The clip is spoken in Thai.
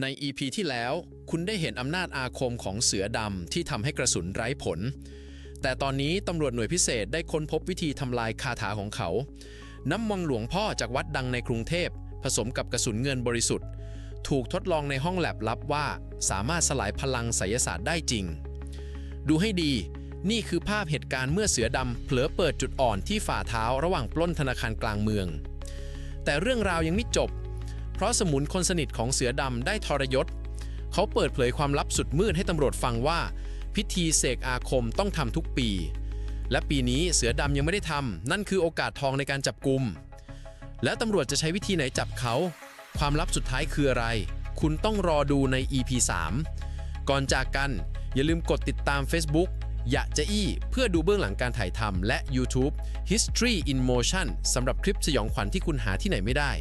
ใน EP ที่แล้ว คุณได้เห็นอำนาจอาคมของเสือดำที่ทำให้กระสุนไร้ผล แต่ตอนนี้ตำรวจหน่วยพิเศษได้ค้นพบวิธีทำลายคาถาของเขา น้ำวังหลวงพ่อจากวัดดังในกรุงเทพ ผสมกับกระสุนเงินบริสุทธิ์ ถูกทดลองในห้องแลบลับว่า สามารถสลายพลังไสยศาสตร์ได้จริง ดูให้ดี นี่คือภาพเหตุการณ์เมื่อเสือดำเผลอเปิดจุดอ่อนที่ฝ่าเท้าระหว่างปล้นธนาคารกลางเมือง แต่เรื่องราวยังไม่จบ ราะสมุนคนสนิทของเสือดำได้ทรยศ เขาเปิดเผยความลับสุดมืดให้ตำรวจฟังว่า พิธีเสกอาคมต้องทำทุกปี และปีนี้เสือดำยังไม่ได้ทำนั่นคือโอกาสทองในการจับกลุ่มแล้วตำรวจจะใช้วิธีไหนจับเขา ความลับสุดท้ายคืออะไร คุณต้องรอดูใน EP 3 ก่อนจากกัน อย่าลืมกดติดตาม Facebook อยะจะอี้เพื่อดูเบื้องหลังการถ่ายทำและ YouTube History in Motion สำหรับคลิปสยองขวัญที่คุณหาที่ไหนไม่ได้